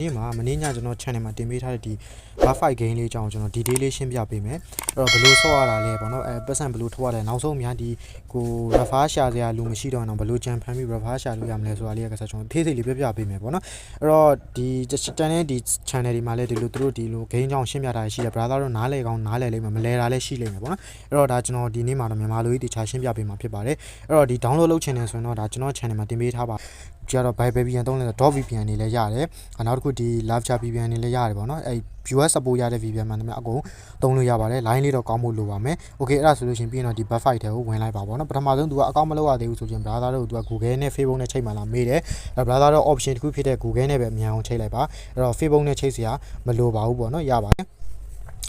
ဒီမှာမနေ့ညကျွန်တော် channel မှာတင်ပေးထားတဲ့ဒီ bar fight game လေးအကြောင်းကျွန်တော် detail လေးရှင်းပြပေးမယ်အဲ့တော့ဘယ်လိုဆော့ရတာလဲပေါ့နော်အဲပတ်စံဘယ်လိုထုတ်ရလဲနောက်ဆုံးများဒီကို refer ရှာစရာလူမရှိတော့အောင်ဘယ်လိုကြံဖန်ပြီး refer ရှာလို့ရမလဲဆိုတာလေးကဆက်ကျွန်တော်သေးသေးလေးပြပြပေးမယ်ပေါ့နော်အဲ့တော့ဒီတန်တဲ့ဒီ channel ဒီမှာလည်းဒီလိုသူတို့ဒီလို game အကြောင်းရှင်းပြတာရှိတယ် brother တို့နားလဲကောင်းနားလဲလိမ့်မယ်မလဲတာလည်းရှိလိမ့်မယ်ပေါ့နော်အဲ့တော့ဒါကျွန်တော်ဒီနေ့မှာတော့မြန်မာလိုကြီးတခြားရှင်းပြပေးမှာဖြစ်ပါတယ်အဲ့တော့ဒီ download လုပ်ချင်တယ်ဆိုရင်တော့ဒါကျွန်တော် channel မှာတင်ပေးထားပါ ကြတော့ Viber VPN သုံးလဲဆို .vpn နေလည်းရတယ်။နောက်တစ်ခုဒီ Live Chat VPN နေလည်းရတယ်ပေါ့နော်။အဲ viewer support ရတဲ့ VPN မှန်တယ်အကုန်သုံးလို့ရပါတယ်။ line လေးတော့ကောင်းဖို့လိုပါမယ်။ Okay အဲ့ဒါဆိုလို့ရှိရင်ပြီးရင်တော့ဒီ buff fight တွေကိုဝင်လိုက်ပါပေါ့နော်။ပထမဆုံးသူကအကောင့်မလုပ်ရသေးဘူးဆိုရင် browser တို့သူက Google နဲ့ Facebook နဲ့ချိန်မှလာမေးတယ်။အဲ browser တော့ option တစ်ခုဖြစ်တဲ့ Google နဲ့ပဲအမြန်အောင်ချိန်လိုက်ပါ။အဲ့တော့ Facebook နဲ့ချိန်စရာမလိုပါဘူးပေါ့နော်။ရပါတယ်။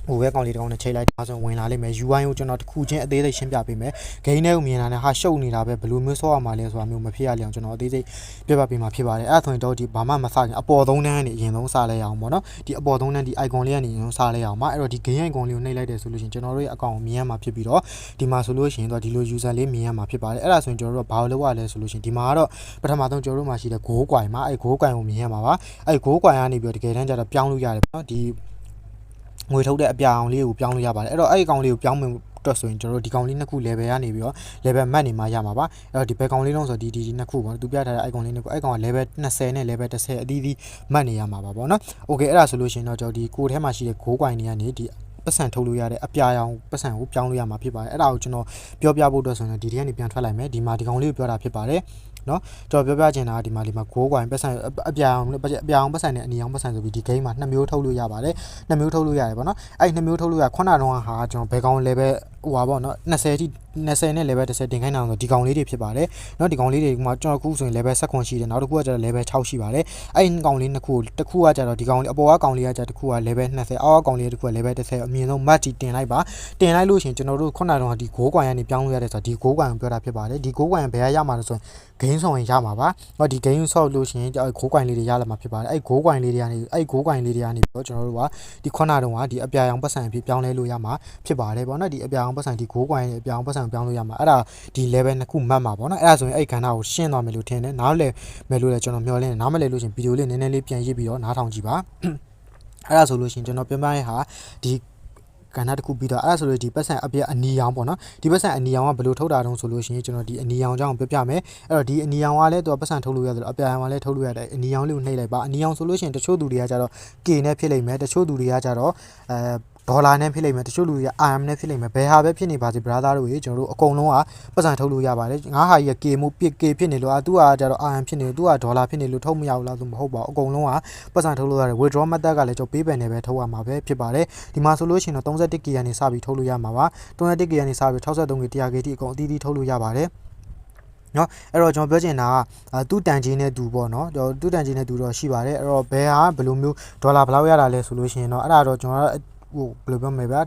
ဟိုဘက်ကောင်လေးတောင်းနဲ့ချိန်လိုက်ဒါဆိုဝင်လာလိမ့်မယ် UI ကိုကျွန်တော်တစ်ခုချင်းအသေးစိတ်ရှင်းပြပေးမယ်ဂိမ်းထဲကိုမြင်လာတဲ့ဟာရှုပ်နေတာပဲဘယ်လိုမျိုးဆော့ရမှာလဲဆိုတာမျိုးမဖြစ်ရလေအောင်ကျွန်တော်အသေးစိတ်ပြပြပေးမှာဖြစ်ပါတယ်အဲ့ဒါဆိုရင်တော့ဒီဘာမှမစခင်အပေါ်သုံးတန်းကနေအရင်ဆုံးစလဲရအောင်ပေါ့နော်ဒီအပေါ်သုံးတန်းဒီ icon လေးကနေအရင်ဆုံးစလဲရအောင်ပါအဲ့တော့ဒီ game icon လေးကိုနှိပ်လိုက်တယ်ဆိုလို့ရှိရင်ကျွန်တော်တို့ရဲ့အကောင့်ကိုမြင်ရမှာဖြစ်ပြီးတော့ဒီမှာဆိုလို့ရှိရင်တော့ဒီလို user လေးမြင်ရမှာဖြစ်ပါတယ်အဲ့ဒါဆိုရင်ကျွန်တော်တို့ကဘာလို့လုပ်ရလဲဆိုလို့ရှိရင်ဒီမှာကတော့ပထမဆုံးကျွန်တော်တို့မှာရှိတဲ့ goal coin မှာအဲ့ goal coin ကိုမြင်ရမှာပါအဲ့ goal coin ကနေပြီးတော့တကယ်တမ်းကျတော့ပြောင်းလို့ရတယ်ပေါ့နော်ဒီ ငွေထုတ်တဲ့အပြာအောင်လေးကိုပြောင်းလို့ရပါတယ်အဲ့တော့အဲ့ဒီကောင်လေးကိုပြောင်းမယ်တော့ဆိုရင်ကျွန်တော်တို့ဒီကောင်လေးနှစ်ခု level ကနေပြီးတော့ level မှတ်နေမှရမှာပါအဲ့တော့ဒီဘယ်ကောင်လေးလုံးဆိုဒီဒီဒီနှစ်ခုပေါ့သူပြထားတဲ့ icon လေးနှစ်ခုအဲ့ကောင်က level 20နဲ့ level 10အသီးသီးမှတ်နေရမှာပါပေါ့နော် okay အဲ့ဒါဆိုလို့ရှိရင်တော့ကျွန်တော်ဒီကိုထဲမှာရှိတဲ့ goal coin တွေကနေဒီပတ်စံထုတ်လို့ရတဲ့အပြာရောင်ပတ်စံကိုပြောင်းလို့ရမှာဖြစ်ပါတယ်အဲ့ဒါကိုကျွန်တော်ပြောပြဖို့အတွက်ဆိုရင်ဒီဒီကနေပြန်ထွက်လိုက်မယ်ဒီမှာဒီကောင်လေးကိုပြောတာဖြစ်ပါတယ် နော်ကျွန်တော်ပြောပြချင်တာကဒီမှာဒီမှာဂိုးကွိုင်ပတ်စံအပြာအောင်အပြာအောင်ပတ်စံနဲ့အနီအောင်ပတ်စံဆိုပြီးဒီ game မှာနှစ်မျိုးထုတ်လို့ရပါတယ်နှစ်မျိုးထုတ်လို့ရတယ်ပေါ့နော်အဲ့နှစ်မျိုးထုတ်လို့ရခုနတုန်းကဟာကျွန်တော်ဘယ်ကောင် level ဟိုပါပေါ့နော်20ထိ20နဲ့ level 10တင်ခိုင်းတာဆိုဒီကောင်လေးတွေဖြစ်ပါတယ်เนาะဒီကောင်လေးတွေကကျွန်တော်ခုဆိုရင် level 19ရှိတယ်နောက်တစ်ခုကကျတော့ level 6ရှိပါတယ်အဲ့ဒီကောင်လေးနှစ်ခုတစ်ခုကကျတော့ဒီကောင်လေးအပေါ်ကကောင်လေးကကျတစ်ခုက level 20အောက်ကကောင်လေးတစ်ခုက level 10အမြင့်ဆုံး match တင်လိုက်ပါတင်လိုက်လို့ရှိရင်ကျွန်တော်တို့ခုနတုန်းကဒီ goal ကွိုင်ကနေပြောင်းလို့ရတယ်ဆိုတော့ဒီ goal ကွိုင်ကိုပြောတာဖြစ်ပါတယ်ဒီ goal ကွိုင်ဘယ်ရရမှာလဲဆိုရင် game ဆောင်ရင်ရမှာပါ။ဟောဒီ game ဆော့လို့ရှိရင် goal ကွိုင်လေးတွေရလာမှာဖြစ်ပါတယ်။အဲ့ goal ကွိုင်လေးတွေကနေအဲ့ goal ကွိုင်လေးတွေကနေပြီးတော့ကျွန်တော်တို့ကဒီခုနတုန်းကဒီအပြာရောင်ပတ်စံအဖြစ်ပြောင်းလဲလို့ရမှာဖြစ်ပါတယ်ပေါ့နော်ဒီအပြာရောင် င်ပတ်စံဒီ goal ကွိုင်ရဲ့အပြာရောင်ပတ်စံပြောင်းလို့ရမှာအဲ့ဒါဒီ level နှစ်ခုမှတ်မှာပေါ့နော်အဲ့ဒါဆိုရင်အဲ့ခန္ဓာကိုရှင်းသွားမယ်လို့ထင်တယ်နားလည်မယ်လို့လည်းကျွန်တော်မျှော်လင့်တယ်နားမလည်လို့ရှိရင်ဗီဒီယိုလေးနည်းနည်းလေးပြန်ရစ်ပြီးတော့နားထောင်ကြည့်ပါအဲ့ဒါဆိုလို့ရှိရင်ကျွန်တော်ပြန်ပြရင်ဟာဒီကဏ္ဍတစ်ခုပြီးတော့အဲ့ဒါဆိုလို့ဒီပတ်စံအပြအနီရောင်ပေါ့နော်ဒီပတ်စံအနီရောင်ကဘယ်လိုထုတ်တာတုံးဆိုလို့ရှိရင်ကျွန်တော်ဒီအနီရောင်အကြောင်းပြပြမယ်အဲ့တော့ဒီအနီရောင်ကလည်းသူကပတ်စံထုတ်လို့ရတယ်အပြရောင်ကလည်းထုတ်လို့ရတယ်အနီရောင်လေးကိုနှိပ်လိုက်ပါအနီရောင်ဆိုလို့ရှိရင်တချို့သူတွေကကြတော့ K နဲ့ဖြစ်လိမ့်မယ်တချို့သူတွေကကြတော့အဲ ဒေါ်လာနဲ့ဖြစ်လိမ့်မယ်တချို့လူတွေက IM နဲ့ဖြစ်လိမ့်မယ်ဘယ်ဟာပဲဖြစ်နေပါစေ brother တို့ရေကျွန်တော်တို့အကုန်လုံးကပတ်စံထုတ်လို့ရပါတယ်ငါဟာကြီးက K မှုပြစ် K ဖြစ်နေလို့အာသူကကြတော့ IM ဖြစ်နေလို့သူကဒေါ်လာဖြစ်နေလို့ထုတ်မရဘူးလားဆိုမဟုတ်ပါဘူးအကုန်လုံးကပတ်စံထုတ်လို့ရတယ် withdraw method ကလည်းကျွန်တော် pay ပန်နဲ့ပဲထုတ်ရမှာပဲဖြစ်ပါတယ်ဒီမှာဆိုလို့ရှိရင်တော့ 31K ကနေစပြီးထုတ်လို့ရမှာပါ 31K ကနေစပြီး 63K 100K တိအကုန်အသီးသီးထုတ်လို့ရပါတယ်နော်အဲ့တော့ကျွန်တော်ပြောချင်တာကသူ့တန်ကြီးနဲ့သူပေါ့နော်ကျွန်တော်သူ့တန်ကြီးနဲ့သူတော့ရှိပါတယ်အဲ့တော့ဘယ်ဟာဘယ်လိုမျိုးဒေါ်လာဘယ်လောက်ရတာလဲဆိုလို့ရှိရင်တော့အဲ့ဒါတော့ကျွန်တော် ဟိုဘယ်လိုပြောမလဲဗျာ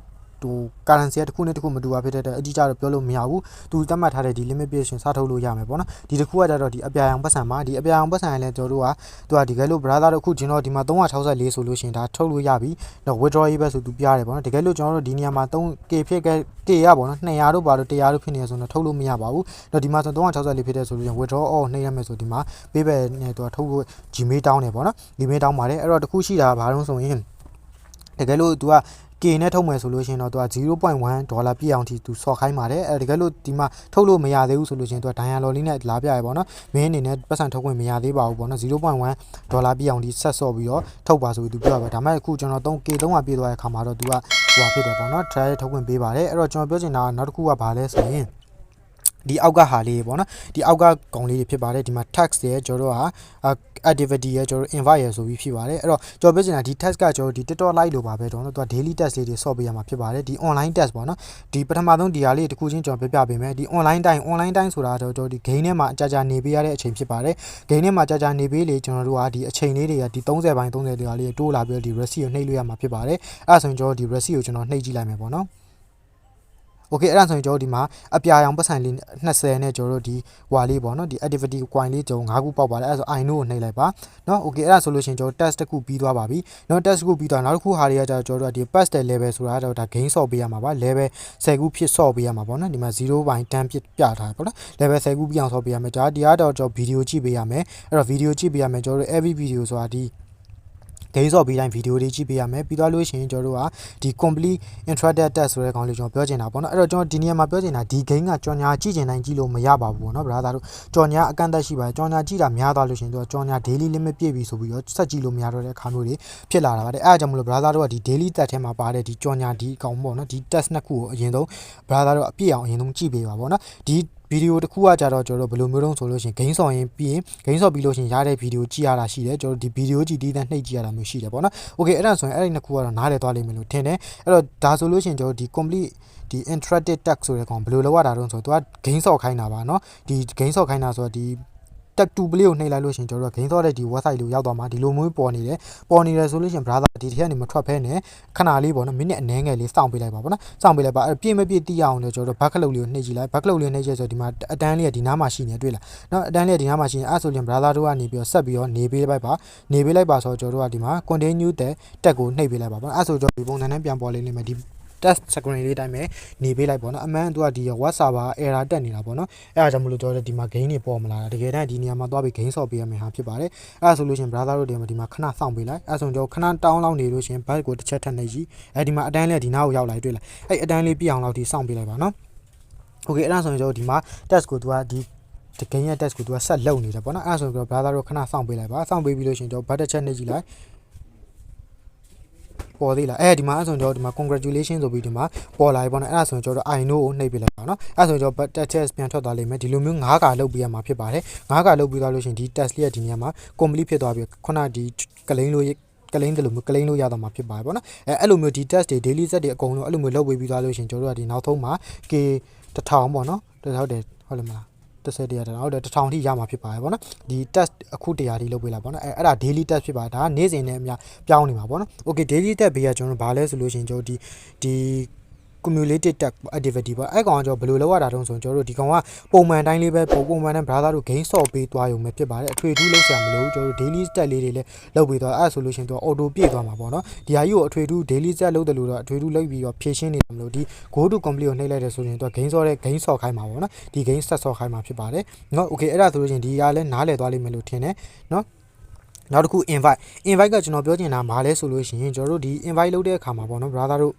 ဟို currency တစ်ခုနဲ့တစ်ခုမတူပါဖြစ်တဲ့အတိအကျတော့ပြောလို့မရဘူးသူသတ်မှတ်ထားတဲ့ဒီ limitation စထုတ်လို့ရမယ်ပေါ့နော်ဒီတစ်ခုကကြတော့ဒီအပြာရောင်ပတ်စံမှာဒီအပြာရောင်ပတ်စံလည်းကျွန်တော်တို့ကသူကဒီကဲလို့ brother တို့အခုကျွန်တော်ဒီမှာ364ဆိုလို့ရှိရင်ဒါထုတ်လို့ရပြီတော့ withdrawable ဆိုသူပြရတယ်ပေါ့နော်တကယ်လို့ကျွန်တော်တို့ဒီနေရာမှာ 3k ဖြစ်ခဲ့ k ရပေါ့နော်200တို့ပါတော့100တို့ဖြစ်နေရဆိုတော့ထုတ်လို့မရပါဘူးတော့ဒီမှာဆို364ဖြစ်တဲ့ဆိုလို့ရင် withdraw all နှိပ်ရမယ်ဆိုဒီမှာ payback နဲ့သူကထုတ်ဖို့ gmail တောင်းတယ်ပေါ့နော် gmail တောင်းပါတယ်အဲ့တော့တခုရှိတာဘာလို့ဆိုရင် တကယ်လို့ तू က K နဲ့ထုတ်မယ်ဆိုလို့ရှိရင်တော့သူက0.1ဒေါ်လာပြည့်အောင်ထိသူစော်ခိုင်းပါတယ်အဲတကယ်လို့ဒီမှာထုတ်လို့မရသေးဘူးဆိုလို့ရှိရင်သူကဒိုင်ယာလော်လေးနဲ့လာပြရပေါ့နော်မင်းအနေနဲ့ပတ်စံထုတ်ခွင့်မရသေးပါဘူးပေါ့နော်0.1ဒေါ်လာပြည့်အောင်ထိဆက်စော်ပြီးတော့ထုတ်ပါဆိုပြီးသူပြောပါဒါပေမဲ့အခုကျွန်တော် 3K 300ပြည့်သွားတဲ့ခါမှာတော့သူကဟိုဖြစ်တယ်ပေါ့နော် try ထုတ်ခွင့်ပေးပါတယ်အဲ့တော့ကျွန်တော်ပြောချင်တာကနောက်တစ်ခုကဘာလဲဆိုရင် ဒီအောက်ကဟာလေးပေါ့နော်ဒီအောက်ကកုံလေးတွေဖြစ်ပါတယ်ဒီမှာ tax ရဲ့ကျွန်တော်တို့က activity ရဲ့ကျွန်တော်တို့ invite ရဆိုပြီးဖြစ်ပါတယ်အဲ့တော့ကျွန်တော်ပြောချင်တာဒီ test ကကျွန်တော်ဒီ TikTok live လိုပါပဲတော့နော်သူက daily test လေးတွေဆော့ပေးရမှာဖြစ်ပါတယ်ဒီ online test ပေါ့နော်ဒီပထမဆုံးဒီဟာလေးတစ်ခုချင်းကျွန်တော်ပြပြပေးမယ်ဒီ online တိုင်း online တိုင်းဆိုတာတော့ကျွန်တော်ဒီ game ထဲမှာအကြကြနေပေးရတဲ့အချိန်ဖြစ်ပါတယ် game ထဲမှာအကြကြနေပေးလေကျွန်တော်တို့ကဒီအချိန်လေးတွေကဒီ30ပိုင်း30တွေလေးတိုးလာပြီးတော့ဒီ receipt ကိုနှိပ်လို့ရမှာဖြစ်ပါတယ်အဲ့ဒါဆိုရင်ကျွန်တော်ဒီ receipt ကိုကျွန်တော်နှိပ်ကြည့်လိုက်မယ်ပေါ့နော် โอเคအဲ့ဒါဆိုရင်ကျွန်တော်ဒီမှာအပြာရောင်ပတ်စံလေး20နဲ့ကျွန်တော်တို့ဒီဟွာလေးပေါ့နော်ဒီ activity coin လေးကျွန်တော်5ခုပေါက်ပါတယ်အဲ့ဒါဆို i know ကိုနှိပ်လိုက်ပါเนาะโอเคအဲ့ဒါဆိုလို့ရှိရင်ကျွန်တော် test တစ်ခုပြီးသွားပါပြီเนาะ test တစ်ခုပြီးသွားနောက်တစ်ခုဟာတွေကကျွန်တော်တို့ဒီ pass တဲ့ level ဆိုတာတော့ဒါ gain ဆော့ပေးရမှာပါ level 10ခုဖြစ်ဆော့ပေးရမှာပေါ့နော်ဒီမှာ0ပိုင်း10ဖြစ်ပြထားတယ်ပေါ့နော် level 10ခုပြအောင်ဆော့ပေးရမယ်ဒါဒီကတော့ကျွန်တော်ဗီဒီယိုကြည့်ပေးရမယ်အဲ့တော့ဗီဒီယိုကြည့်ပေးရမယ်ကျွန်တော်တို့ every video ဆိုတာဒီ ဂိမ်းဆော့ပြီးတိုင်းဗီဒီယိုတွေကြည့်ပေးရမယ်ပြီးသွားလို့ရှိရင်ကျွန်တော်တို့ကဒီ complete intraday test ဆိုတဲ့ကောင်လေးကျွန်တော်ပြောချင်တာပေါ့နော်အဲ့တော့ကျွန်တော်ဒီနေရာမှာပြောချင်တာဒီ game ကကြော်ညာကြည့်ချင်တိုင်းကြည့်လို့မရပါဘူးပေါ့နော် brother တို့ကြော်ညာအကန့်အသတ်ရှိပါတယ်ကြော်ညာကြည့်တာများသွားလို့ရှိရင်တို့ကြော်ညာ daily limit ပြည့်ပြီဆိုပြီးတော့ဆက်ကြည့်လို့မရတော့တဲ့အခါမျိုးတွေဖြစ်လာတာပါတယ်အဲ့ဒါကြောင့်မလို့ brother တို့ကဒီ daily test ထဲမှာပါတဲ့ဒီကြော်ညာဒီအကောင်ပေါ့နော်ဒီ test နှစ်ခုကိုအရင်ဆုံး brother တို့အပြည့်အောင်အရင်ဆုံးကြည့်ပေးပါပေါ့နော်ဒီ ဗီဒီယိုတစ်ခုကကြတော့ကျွန်တော်တို့ဘယ်လိုမျိုးတုံးဆိုလို့ရှိရင်ဂိမ်းဆော်ရင်ပြီးရင်ဂိမ်းဆော်ပြီးလို့ရှိရင်ရတဲ့ဗီဒီယိုကြည့်ရတာရှိတယ်ကျွန်တော်ဒီဗီဒီယိုကြည့်တည်တန်းနှိပ်ကြည့်ရတာမျိုးရှိတယ်ပေါ့နော်။ Okay အဲ့ဒါဆိုရင်အဲ့ဒီနှစ်ခုကတော့နားလည်သွားလိမ့်မယ်လို့ထင်တယ်။အဲ့တော့ဒါဆိုလို့ရှိရင်ကျွန်တော်ဒီ complete ဒီ interactive text ဆိုတဲ့ကောင်ဘယ်လိုလုပ်ရတာတုံးဆိုတော့သူကဂိမ်းဆော့ခိုင်းတာပါเนาะဒီဂိမ်းဆော့ခိုင်းတာဆိုတော့ဒီ tag 2 play ကိုနှိပ်လိုက်လို့ရှိရင်ကျွန်တော်တို့ဂိမ်းဆော့တဲ့ဒီ website လို့ရောက်သွားမှာဒီလိုမျိုးပေါ်နေတယ်ပေါ်နေတယ်ဆိုလို့ရှိရင် brother ဒီတစ်ခါနေမထွက်ဖဲနဲ့ခဏလေးပေါ့နော်မိနစ်အနည်းငယ်လေးစောင့်ပေးလိုက်ပါပေါ့နော်စောင့်ပေးလိုက်ပါအဲ့ပြည့်မပြည့်တိရအောင်လို့ကျွန်တော်တို့ back လုတ်လေးကိုနှိပ်ကြည့်လိုက် back လုတ်လေးနှိပ်ချက်ဆိုဒီမှာအတန်းလေးကဒီနားမှာရှိနေတွေ့လားနော်အတန်းလေးကဒီနားမှာရှိနေအဲ့ဆိုရင် brother တို့ကနေပြီးတော့ဆက်ပြီးတော့နေပေးလိုက်ပါနေပေးလိုက်ပါဆိုတော့ကျွန်တော်တို့ကဒီမှာ continue တဲ့ tag ကိုနှိပ်ပေးလိုက်ပါပေါ့အဲ့ဆိုကျွန်တော်ဒီပုံစံနဲ့ပြန်ပေါ်လေးနေမယ်ဒီ test screen လေးတိုင်းပဲနေပေးလိုက်ပေါ့နော်အမှန်သူကဒီ web server error တက်နေတာပေါ့နော်အဲ့ဒါကြောင့်မလို့ကျွန်တော်တို့ဒီမှာ gain တွေပေါ်မလာတာတကယ်တမ်းဒီနေရာမှာသွားပြီး gain ဆော့ပေးရမယ့်ဟာဖြစ်ပါတယ်အဲ့ဒါဆိုလို့ရှိရင် brother တို့ဒီမှာဒီမှာခဏစောင့်ပေးလိုက်အဲ့ဒါဆိုကျွန်တော်ခဏတောင်းလောက်နေလို့ရှိရင် back ကိုတစ်ချက်ထပ်နေကြည့်အဲ့ဒီမှာအတန်းလေးကဒီနားကိုရောက်လာတွေ့လားအဲ့အတန်းလေးပြအောင်လောက်ဒီစောင့်ပေးလိုက်ပါနော် okay အဲ့ဒါဆိုရင်ကျွန်တော်ဒီမှာ test ကိုသူကဒီဒီ gain ရဲ့ test ကိုသူကဆက်လုံနေတယ်ပေါ့နော်အဲ့ဒါဆိုတော့ brother တို့ခဏစောင့်ပေးလိုက်ပါစောင့်ပေးပြီးလို့ရှိရင်ကျွန်တော် back တစ်ချက်နေကြည့်လိုက် ပေါ်သေးလားအဲဒီမှာအဲ့ဆိုရင်ကျွန်တော်ဒီမှာ congratulation ဆိုပြီးဒီမှာပေါ်လာပြီပေါ့နော်အဲ့ဒါဆိုရင်ကျွန်တော် I know ကိုနှိပ်ပြလိုက်ပါနော်အဲ့ဆိုရင်ကျွန်တော် test ပြန်ထွက်သွားလိမ့်မယ်ဒီလိုမျိုး9ကာလုပ်ပြရမှာဖြစ်ပါတယ်9ကာလုပ်ပြီးသွားလို့ရှိရင်ဒီ test လေးကဒီနေရာမှာ complete ဖြစ်သွားပြီခုနဒီကလိန်လို့ကလိန်တယ်လို့မျိုးကလိန်လို့ရတော့မှာဖြစ်ပါတယ်ပေါ့နော်အဲအဲ့လိုမျိုးဒီ test တွေ daily set တွေအကုန်လုံးအဲ့လိုမျိုးလုပ်ပေးပြီးသွားလို့ရှိရင်ကျွန်တော်တို့ကဒီနောက်ဆုံးမှာ K 1000ပေါ့နော်ဟုတ်တယ်ဟုတ်တယ်မလား 30တရားတောင်ဟုတ်တယ်1000ထိရမှာဖြစ်ပါတယ်ဗောနော်ဒီ test အခုတရားထိလုပ်ပေးလိုက်ဗောနော်အဲအဲ့ဒါ daily test ဖြစ်ပါတယ်ဒါကနေ့စဉ်နဲ့အများပြောင်းနေမှာဗောနော် okay daily test ဘေးကကျွန်တော်တို့ဘာလဲဆိုလို့ရှိရင်ကျွန်တော်ဒီဒီ cumulative tag activity ပေါ့အဲ့ကောင်ကကျွန်တော်ဘယ်လိုလုပ်ရတာတုံးဆိုရင်ကျွန်တော်တို့ဒီကောင်ကပုံမှန်တိုင်းလေးပဲပုံမှန်တိုင်း brother တို့ gain sort ပေးသွားရုံပဲဖြစ်ပါတယ်အထွေထူးလုပ်စရာမလိုဘူးကျွန်တော်တို့ daily stat လေးတွေလည်းလုပ်ပေးသွားအဲ့ဆိုလို့ရှိရင်သူက auto ပြည့်သွားမှာပေါ့နော်ဒီဟာကြီးကိုအထွေထူး daily stat လုပ်တယ်လို့တော့အထွေထူးလုပ်ပြီးတော့ဖြည့်ရှင်းနေတယ်မလို့ဒီ go to complete ကိုနှိပ်လိုက်တယ်ဆိုရင်သူက gain sort တဲ့ gain sort ခိုင်းမှာပေါ့နော်ဒီ gain stat sort ခိုင်းမှာဖြစ်ပါတယ်နော် okay အဲ့ဒါဆိုလို့ရှိရင်ဒီဟာလည်းနားလည်သွားလိမ့်မယ်လို့ထင်တယ်နော်နောက်တစ်ခု invite invite ကကျွန်တော်ပြောချင်တာဘာလဲဆိုလို့ရှိရင်ကျွန်တော်တို့ဒီ invite လုပ်တဲ့အခါမှာပေါ့နော် brother တို့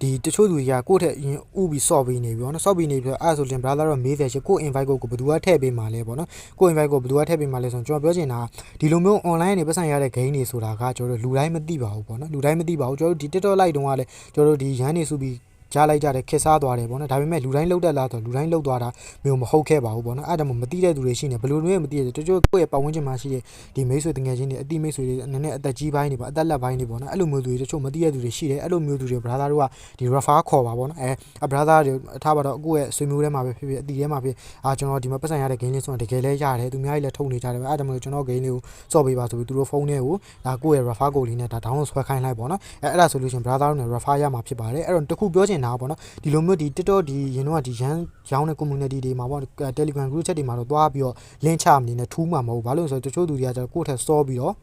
ဒီတချို့သူတွေကကိုယ့်ထက်ရင်ဥပြီးဆော့ပြီးနေပြီပေါ့နော်ဆော့ပြီးနေပြီးတော့အဲ့ဆိုရင် brother တော့မေးတယ်ရှိကို invite ကိုဘယ်သူကထည့်ပေးမှာလဲပေါ့နော်ကို invite ကိုဘယ်သူကထည့်ပေးမှာလဲဆိုတော့ကျွန်တော်ပြောချင်တာဒီလိုမျိုး online နေပတ်စံရတဲ့ game တွေဆိုတာကကျွန်တော်တို့လူတိုင်းမသိပါဘူးပေါ့နော်လူတိုင်းမသိပါဘူးကျွန်တော်တို့ဒီ TikTok live တုန်းကလည်းကျွန်တော်တို့ဒီရန်နေစုပြီး ကြားလိုက်ကြတယ်ခက်စားသွားတယ်ပေါ့နော်ဒါပေမဲ့လူတိုင်းလှုပ်တက်လာဆိုလူတိုင်းလှုပ်သွားတာမျိုးမဟုတ်ခဲ့ပါဘူးပေါ့နော်အဲ့ဒါမှမသိတဲ့သူတွေရှိနေဘယ်လိုမျိုးမသိတဲ့တချို့ကိုယ့်ရဲ့ပတ်ဝန်းကျင်မှာရှိတဲ့ဒီမိတ်ဆွေတငယ်ချင်းတွေအတိမိတ်ဆွေတွေနည်းနည်းအသက်ကြီးပိုင်းတွေပေါ့အသက်လက်ပိုင်းတွေပေါ့နော်အဲ့လိုမျိုးသူတွေတချို့မသိတဲ့သူတွေရှိတယ်အဲ့လိုမျိုးသူတွေ brother တို့ကဒီ refer ခေါ်ပါပေါ့နော်အဲ brother တွေထားပါတော့ကိုယ့်ရဲ့ဆွေမျိုးထဲမှာပဲဖြစ်ဖြစ်အတီထဲမှာဖြစ်အာကျွန်တော်ဒီမှာပတ်စံရတဲ့ game လေးဆိုတော့တကယ်လဲရတယ်သူများကြီးလည်းထုတ်နေကြတယ်အဲ့ဒါမှမဟုတ်ကျွန်တော် game လေးကိုစော့ပေးပါဆိုပြီးသူတို့ဖုန်းထဲကိုဒါကိုယ့်ရဲ့ refer code လေးနဲ့ဒါ download ဆွဲခိုင်းလိုက်ပေါ့နော်အဲအဲ့ဒါဆိုလို့ရှိရင် brother တို့နဲ့ refer ရမှာဖြစ်ပါတယ်အဲ့တော့တခုပြောချင်တာပေါ့နော်ဒီလိုမျိုးဒီ TikTok ဒီရင်တော့ဒီရန်ရောင်းတဲ့ community တွေမှာပေါ့ Telegram group chat တွေမှာတော့သွားပြီးတော့ link ချမနေနဲ့ထူးမှာမဟုတ်ဘာလို့လဲဆိုတော့တချို့သူတွေကကျတော့ကိုယ့်ထက်စောပြီးတော့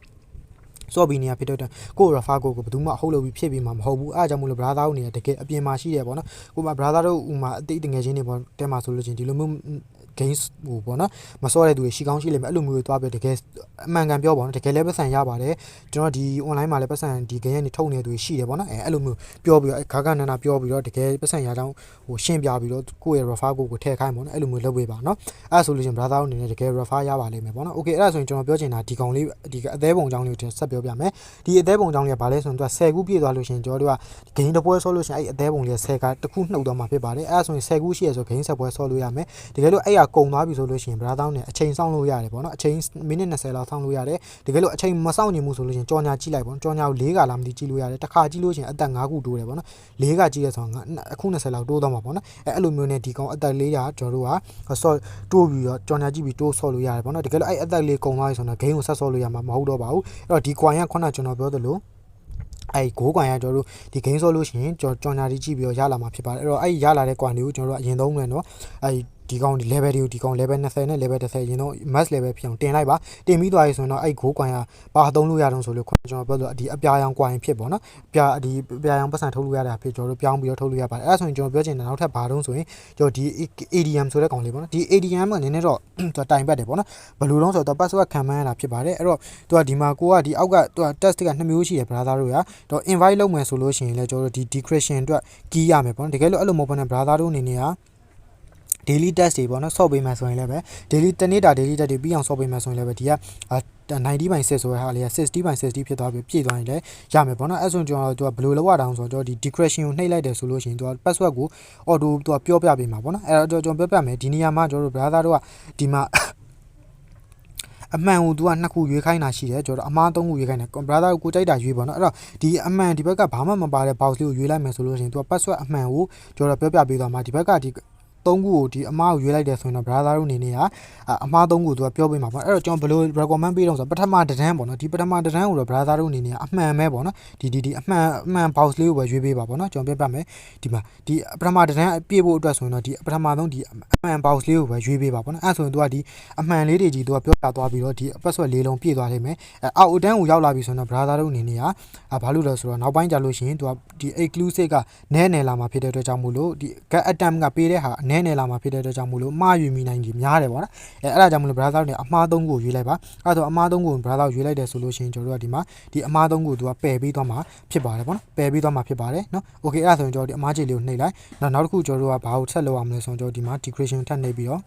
စော်ဘီနေရဖြစ်တော့ကို refer ကိုကိုဘယ်သူမှအဟုတ်လို့ပြီးဖြစ်ပြီးမှမဟုတ်ဘူးအားကြောင့်မလို့ brother တို့နေတကယ်အပြင်မှာရှိတယ်ပေါ့နော်ကိုမ brother တို့ဥမာအတိတ်တငယ်ချင်းတွေပေါ့တဲမှာဆိုလို့ချင်းဒီလိုမျိုး gains ဟိုပေါ့နော်မစောတဲ့သူတွေရှိကောင်းရှိလိမ့်မယ်အဲ့လိုမျိုးတွေသွားပြီးတကယ်အမှန်ကန်ပြောပါတော့တကယ်လည်းပတ်စံရပါတယ်ကျွန်တော်ဒီ online မှာလည်းပတ်စံဒီ gain ကနေထုတ်နေတဲ့သူတွေရှိတယ်ပေါ့နော်အဲအဲ့လိုမျိုးပြောပြီးတော့ခါကနန္ဒပြောပြီးတော့တကယ်ပတ်စံရအောင်ဟိုရှင်းပြပြီးတော့ကိုယ့်ရဲ့ refer ကိုကိုထည့်ခိုင်းပေါ့နော်အဲ့လိုမျိုးလုပ်ပေးပါနော်အဲ့ဆိုလို့ချင်း brother အနေနဲ့တကယ် refer ရပါလိမ့်မယ်ပေါ့နော် okay အဲ့ဒါဆိုရင်ကျွန်တော်ပြောချင်တာဒီကောင်လေးဒီအသေးပုံကြောင်းလေးကိုဆက်ပြောပြမယ်ဒီအသေးပုံကြောင်းလေးကဘာလဲဆိုရင်သူက10ခုပြည့်သွားလို့ရှင်ကျွန်တော်တို့က gain တစ်ပွဲဆော့လို့ရှင်အဲ့အသေးပုံလေး10ကတစ်ခုနှုတ်သွားမှာဖြစ်ပါတယ်အဲ့ဒါဆိုရင်10ခုရှိရဆို gain 10ပွဲဆော့လို့ရမယ်တကယ်လို့အဲ့ရကုံသွားပြီဆိုလို့ရှိရင် brother နဲ့အချိန်စောင့်လို့ရတယ်ပေါ့နော်အချိန်မိနစ်20လောက်စောင့်လို့ရတယ်တကယ်လို့အချိန်မစောင့်နိုင်ဘူးဆိုလို့ရှိရင်ကြော်ညာကြည့်လိုက်ပေါ့ကြော်ညာကို၄ကလာမသိကြည့်လို့ရတယ်တစ်ခါကြည့်လို့ရှိရင်အသက်5ခုတိုးတယ်ပေါ့နော်၄ကကြည့်ရဆိုတော့အခု20လောက်တိုးသွားမှာပေါ့နော်အဲအဲ့လိုမျိုးနဲ့ဒီကောင်အသက်၄ကကျွန်တော်တို့ကဆော့တိုးပြီးတော့ကြော်ညာကြည့်ပြီးတိုးဆော့လို့ရတယ်ပေါ့နော်တကယ်လို့အဲ့အသက်လေးကုံသွားပြီဆိုတော့ game ကိုဆက်ဆော့လို့ရမှာမဟုတ်တော့ပါဘူးအဲ့တော့ဒီ coin ကခုနကျွန်တော်ပြောသလိုအဲ့ဂိုးကွန်ရကျွန်တော်တို့ဒီ game ဆော့လို့ရှိရင်ကြော်ကြော်ညာတီးကြည့်ပြီးတော့ရလာမှာဖြစ်ပါတယ်အဲ့တော့အဲ့ရလာတဲ့ကွန်လေးကိုကျွန်တော်တို့အရင်သုံးမယ်နော်အဲ့ ဒီကောင်ဒီ level တွေကိုဒီကောင် level 20နဲ့ level 30ရင်တော့ max level ဖြစ်အောင်တင်လိုက်ပါတင်ပြီးသွားပြီဆိုရင်တော့အဲ့ go ကွိုင်းကဘာသုံးလို့ရတော့ဆိုလို့ခွန်ကျွန်တော်ပြောလို့ဒီအပြာရောင်ကွိုင်းဖြစ်ပေါ့နော်အပြာဒီအပြာရောင်ပတ်စံထုတ်လို့ရတာဖြစ်ကျွန်တော်တို့ပြောင်းပြီးတော့ထုတ်လို့ရပါတယ်အဲ့ဒါဆိုရင်ကျွန်တော်ပြောချင်တာနောက်ထပ်ဘာတုံးဆိုရင်ကျွန်တော်ဒီ ADM ဆိုတဲ့ကောင်လေးပေါ့နော်ဒီ ADM ကနည်းနည်းတော့သူတိုင်ပတ်တယ်ပေါ့နော်ဘယ်လိုလုံးဆိုတော့ password ခံမှန်းရတာဖြစ်ပါတယ်အဲ့တော့သူကဒီမှာကိုကဒီအောက်ကသူက test ကနှစ်မျိုးရှိတယ် brother တို့ရတော့ invite လုပ်မယ်ဆိုလို့ရှိရင်လည်းကျွန်တော်တို့ဒီ decryption အတွက် key ရမယ်ပေါ့နော်တကယ်လို့အဲ့လိုမဟုတ်ဘဲနဲ့ brother တို့အနေနဲ့က daily test တွေပေါ့နော်ဆော့ပေးမှဆိုရင်လည်းပဲ daily တနေ့တာ daily test တွေပြီးအောင်ဆော့ပေးမှဆိုရင်လည်းပဲဒီက90 by 6ဆိုတဲ့ဟာလေးက60 by 60ဖြစ်သွားပြီပြည့်သွားရင်လည်းရမယ်ပေါ့နော်အဲ့ဆိုကျွန်တော်တို့ကဘယ်လိုလုပ်ရတာအောင်ဆိုတော့ဒီ decryption ကိုနှိပ်လိုက်တယ်ဆိုလို့ရှိရင်သူက password ကို auto သူကပြောပြပေးမှာပေါ့နော်အဲ့တော့ကျွန်တော်ပြောပြမယ်ဒီနေရာမှာကျွန်တော်တို့ brother တို့ကဒီမှာအမှန်ကို तू ကနှစ်ခုရွေးခိုင်းတာရှိတယ်ကျွန်တော်အမားသုံးခုရွေးခိုင်းတယ် brother ကိုကြိုက်တာရွေးပါတော့အဲ့တော့ဒီအမှန်ဒီဘက်ကဘာမှမပါတဲ့ box လေးကိုရွေးလိုက်မယ်ဆိုလို့ရှိရင် तू က password အမှန်ကိုကျွန်တော်ပြောပြပေးသွားမှာဒီဘက်ကဒီ သုံးခုကိုဒီအမားကိုရွေးလိုက်တယ်ဆိုရင်တော့ brother တို့အနေနဲ့ကအမားသုံးခုသူကပြောပေးမှာပေါ့အဲ့တော့ကျွန်တော်ဘယ်လို recommend ပေးတော့ဆိုပထမတန်းပေါ့နော်ဒီပထမတန်းကိုတော့ brother တို့အနေနဲ့အမှန်ပဲပေါ့နော်ဒီဒီဒီအမှန်အမှန် box လေးကိုပဲရွေးပေးပါပေါ့နော်ကျွန်တော်ပြပြမယ်ဒီမှာဒီပထမတန်းပြည့်ဖို့အတွက်ဆိုရင်တော့ဒီပထမဆုံးဒီအမှန် box လေးကိုပဲရွေးပေးပါပေါ့နော်အဲ့ဆိုရင်သူကဒီအမှန်လေးတွေကြီးသူကပြောပြသွားပြီးတော့ဒီ password လေးလုံးပြည့်သွားလိမ့်မယ်အဲအောက်တန်းကိုရောက်လာပြီဆိုရင်တော့ brother တို့အနေနဲ့ကဘာလို့လဲဆိုတော့နောက်ပိုင်းကြာလို့ရှိရင်သူကဒီ exclusive ကနဲနယ်လာမှာဖြစ်တဲ့အတွက်ကြောင့်မို့လို့ဒီ get attempt ကပေးတဲ့ဟာနဲနယ်လာမှာဖြစ်တဲ့အတွက်ကြောင့်မို့လို့မှားယူမိနိုင်ကြီးများတယ်ပေါ့နော်အဲအဲ့ဒါကြောင့်မို့လို့ brother တို့နေအမှားသုံးခုကိုရွေးလိုက်ပါအဲ့တော့အမှားသုံးခုကို brother ရွေးလိုက်တယ်ဆိုလို့ရှိရင်ကျွန်တော်တို့ကဒီမှာဒီအမှားသုံးခုကိုသူကပယ်ပြီးသွားမှာဖြစ်ပါတယ်ပေါ့နော်ပယ်ပြီးသွားမှာဖြစ်ပါတယ်နော် okay အဲ့ဒါဆိုရင်ကျွန်တော်ဒီအမှားခြေလေးကိုနှိပ်လိုက်နောက်နောက်တစ်ခုကျွန်တော်တို့ကဘာကိုဆက်လုပ်ရမလဲဆိုတော့ကျွန်တော်ဒီမှာ decretion ထပ်နှိပ်ပြီးတော့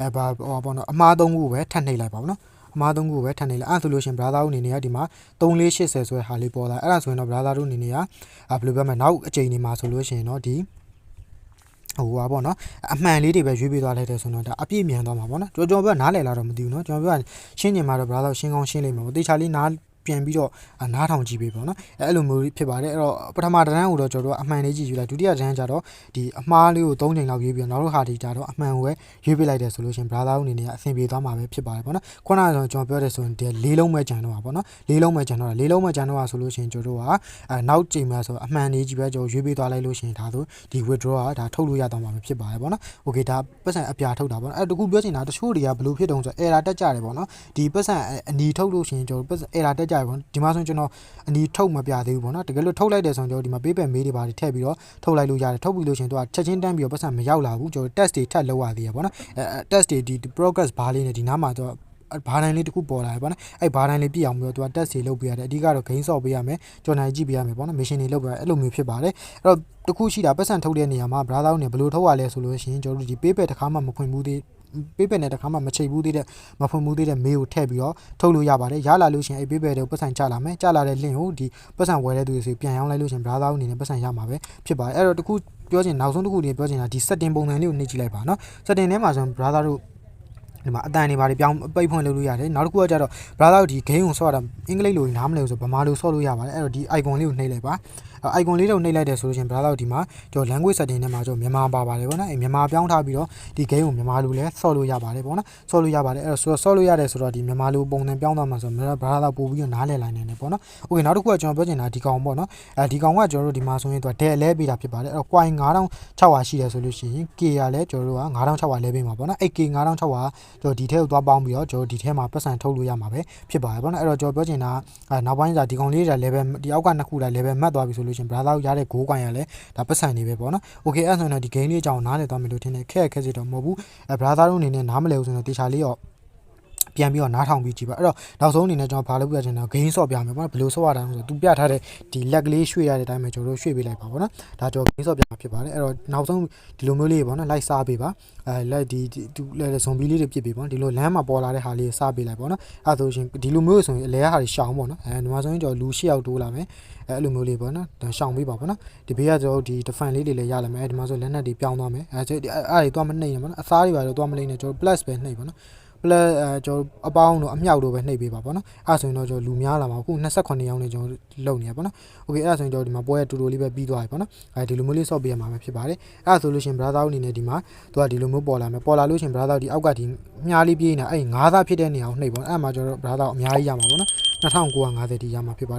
အဲဘာဟောပေါ့နော်အမှားသုံးခုကိုပဲထပ်နှိပ်လိုက်ပါဘောနော်အမားသုံးခုပဲထပ်နေလိုက်အဲ့ဒါဆိုလို့ရှင် brother တို့အနေနဲ့ကဒီမှာ3480ဆိုတဲ့ဟာလေးပေါ်လာအဲ့ဒါဆိုရင်တော့ brother တို့အနေနဲ့ကဘယ်လိုပြောမလဲနောက်အချိန်ဒီမှာဆိုလို့ရှင်တော့ဒီ ဟိုပါပေါ့နော်အမှန်လေးတွေပဲရွေးပေးသွားလိုက်တယ်ဆိုတော့ဒါအပြည့်မြန်သွားမှာပေါ့နော်ကျွန်တော်ဘက်နားလည်လာတော့မသိဘူးနော်ကျွန်တော်ဘက်ကရှင်းနေမှာတော့ဘာလို့ရှင်းကောင်းရှင်းလိမ့်မှာပေါ့တေချာလေးနား ပြန်ပြီးတော့နားထောင်ကြည့်ပေးပေါ့နော်အဲအဲ့လိုမျိုးဖြစ်ပါတယ်အဲ့တော့ပထမတန်းကိုတော့ကျွန်တော်တို့အမှန်လေးကြည့်ယူလိုက်ဒုတိယတန်းကျတော့ဒီအမှားလေးကို၃ချိန်လောက်ရွေးပြီးတော့နောက်တစ်ခါဒီကျတော့အမှန်ကိုပဲရွေးပေးလိုက်တယ်ဆိုလို့ရှင် brother အနေနဲ့အဆင်ပြေသွားမှာပဲဖြစ်ပါတယ်ပေါ့နော်ခုနကကျွန်တော်ပြောတဲ့ဆိုရင်ဒီလေးလုံးပဲကြံတော့ပါပေါ့နော်လေးလုံးပဲကြံတော့လေးလုံးပဲကြံတော့ဆိုလို့ရှင်ကျွန်တော်တို့ကအဲနောက်ချိန်မှာဆိုအမှန်လေးကြီးပဲကျွန်တော်ရွေးပေးသွားလိုက်လို့ရှင်ဒါဆိုဒီ withdraw ကဒါထုတ်လို့ရတော့မှာပဲဖြစ်ပါတယ်ပေါ့နော် okay ဒါပတ်စံအပြာထုတ်တာပေါ့နော်အဲတခုပြောချင်တာတချို့တွေကဘယ်လိုဖြစ်တုံးဆို error တက်ကြတယ်ပေါ့နော်ဒီပတ်စံအနီထုတ်လို့ရှင်ကျွန်တော်ပတ်စံ error တက်ကြတယ်ပေါ့ဒီမှာဆိုကျွန်တော်အနီထုတ်မပြသေးဘူးပေါ့နော်တကယ်လို့ထုတ်လိုက်တယ်ဆိုရင်ကျွန်တော်ဒီမှာ paper mail တွေပါထည့်ပြီးတော့ထုတ်လိုက်လို့ရတယ်ထုတ်ပြီးလို့ရှင်သူကချက်ချင်းတန်းပြီးတော့ပတ်စံမရောက်လာဘူးကျွန်တော် test တွေထပ်လုပ်ရသေးရပေါ့နော်အဲ test တွေဒီ progress bar လေးနဲ့ဒီနားမှာတော့ဘာတိုင်းလေးတစ်ခုပေါ်လာတယ်ပေါ့နော်အဲ့ဘာတိုင်းလေးပြည့်အောင်ပြီးတော့သူက test တွေလုပ်ပေးရတယ်အဓိကတော့ gain sort ပေးရမယ်ကြော်နိုင်ကြည့်ပေးရမယ်ပေါ့နော် mission တွေလုပ်ပေးရအဲ့လိုမျိုးဖြစ်ပါတယ်အဲ့တော့တခုရှိတာပတ်စံထုတ်တဲ့နေရာမှာ brother နဲ့ဘယ်လိုထုတ်ရလဲဆိုလို့ရှိရင်ကျွန်တော်တို့ဒီ paper တစ်ခါမှမဖွင့်ဘူးသေး ပေးပယ်နဲ့တခါမှမချိတ်ဘူးသေးတဲ့မဖွင့်ဘူးသေးတဲ့မေးကိုထည့်ပြီးတော့ထုတ်လို့ရပါတယ်ရလာလို့ရှိရင်အဲ့ပေးပယ်တွေကိုပတ်စံချလာမယ်ချလာတဲ့ link ကိုဒီပတ်စံဝယ်တဲ့သူတွေစီပြန်ရောင်းလိုက်လို့ရှိရင် browser အနေနဲ့ပတ်စံရမှာပဲဖြစ်ပါတယ်အဲ့တော့တခုပြောချင်နောက်ဆုံးတစ်ခုနေပြောချင်တာဒီ setting ပုံစံလေးကိုနှိပ်ကြည့်လိုက်ပါနော် setting ထဲမှာဆိုရင် browser တို့ဒီမှာအတန်တွေဘာတွေပြောင်းပိတ်ဖွင့်လုပ်လို့ရတယ်နောက်တစ်ခုကကျတော့ browser ဒီ game ကိုဆော့တာအင်္ဂလိပ်လိုနားမလည်ဘူးဆိုဗမာလိုဆော့လို့ရပါတယ်အဲ့တော့ဒီ icon လေးကိုနှိပ်လိုက်ပါ icon လေးတော့နှိပ်လိုက်တယ်ဆိုလို့ရှင် browser ဒီမှာကျွန်တော် language setting ထဲမှာကျွန်တော်မြန်မာပါပါတယ်ဗောနော်အဲမြန်မာပြောင်းထားပြီးတော့ဒီ game ကိုမြန်မာလိုလဲဆော့လို့ရပါတယ်ဗောနော်ဆော့လို့ရပါတယ်အဲ့တော့ဆော့လို့ရတယ်ဆိုတော့ဒီမြန်မာလိုပုံစံပြောင်းသွားမှာဆိုတော့ browser ပို့ပြီးတော့နားလည်လိုက်နိုင်တယ်ဗောနော် okay နောက်တစ်ခုကကျွန်တော်ပြောချင်တာဒီကောင်ဗောနော်အဲဒီကောင်ကကျွန်တော်တို့ဒီမှာဆိုရင်သူက del လဲပေးတာဖြစ်ပါတယ်အဲ့တော့ coin 9600ရှိတယ်ဆိုလို့ရှိရင် k ရလဲကျွန်တော်တို့က9600လဲပေးမှာဗောနော်အဲ့ k 9600ကျွန်တော်ဒီထဲကိုသွားပေါင်းပြီးတော့ကျွန်တော်ဒီထဲမှာပတ်စံထုတ်လို့ရမှာပဲဖြစ်ပါတယ်ဗောနော်အဲ့တော့ကျွန်တော်ပြောချင်တာနောက်ပိုင်းကျဒီကောင်လေးတွေ level ဒီအောက်ကနှစ်ခုလာ level မှတ်သွားပြီဆိုလို့ရှိရင် browser ရတဲ့ goal ကွိုင်ရလဲဒါပတ်စံနေပဲပေါ့နော်။ Okay အဲ့ဆိုရင်တော့ဒီ game လေးအကြောင်းနားလည်သွားမယ်လို့ထင်တယ်။ခက်ခက်စစ်တော့မဟုတ်ဘူး။အဲ browser တို့အနေနဲ့နားမလည်ဘူးဆိုရင်တေချာလေးတော့ ပြန်ပြီးတော့နားထောင်ပြီးကြည့်ပါအဲ့တော့နောက်ဆုံးအနေနဲ့ကျွန်တော်ဘာလုပ်ပြချင်တာ gain ဆော့ပြမယ်ပေါ့နော်ဘယ်လိုဆော့ရတာလဲဆိုတော့သူပြထားတဲ့ဒီလက်ကလေးရွှေ့ရတဲ့အတိုင်းပဲကျွန်တော်တို့ရွှေ့ပေးလိုက်ပါပေါ့နော်ဒါကျွန်တော် gain ဆော့ပြမှာဖြစ်ပါတယ်အဲ့တော့နောက်ဆုံးဒီလိုမျိုးလေးပေါ့နော်လိုက်စားပေးပါအဲလိုက်ဒီသူလဲဇွန်ဘီလေးတွေပြစ်ပေးပေါ့ဒီလိုလမ်းမှာပေါ်လာတဲ့ဟာလေးစားပေးလိုက်ပေါ့နော်အဲ့ဆိုရှင်ဒီလိုမျိုးဆိုရင်အလဲဟာတွေရှောင်းပေါ့နော်အဲဒီမှာဆိုရင်ကျွန်တော်လူ၈ယောက်တိုးလာမယ်အဲအဲ့လိုမျိုးလေးပေါ့နော်ဒါရှောင်းပေးပါပေါ့နော်ဒီဘေးကကျွန်တော်ဒီ defend လေးတွေလည်းရလာမယ်အဲဒီမှာဆိုလက်နက်တွေပြောင်းသွားမယ်အဲအဲ့အဲ့တွေသွားမနှိမ့်ရပေါ့နော်အသားတွေပါတော့သွားမလိမ့်နဲ့ကျွန်တော် plus ပဲနှိမ့်ပေါ့နော် plus အဲကျွန်တော်အပေါင်းတို့အမြောက်တို့ပဲနှိပ်ပေးပါပေါ့နော်အဲ့ဒါဆိုရင်တော့ကျွန်တော်လူများလာမှာခု28ယောက်နဲ့ကျွန်တော်လုပ်နေရပေါ့နော် okay အဲ့ဒါဆိုရင်ကျွန်တော်ဒီမှာပွဲတူတူလေးပဲပြီးသွားပြီပေါ့နော်အဲဒီလိုမျိုးလေးဆော့ပေးရမှာပဲဖြစ်ပါတယ်အဲ့ဒါဆိုလို့ရှင် browser အနေနဲ့ဒီမှာသူကဒီလိုမျိုးပေါ်လာမယ်ပေါ်လာလို့ရှင် browser ဒီအောက်ကဒီမြားလေးပြေးနေတာအဲ့9သားဖြစ်တဲ့နေရာကိုနှိပ်ပေါ့အဲ့မှာကျွန်တော် browser အများကြီးရမှာပေါ့နော်2950ဒီရမှာဖြစ်ပါတယ်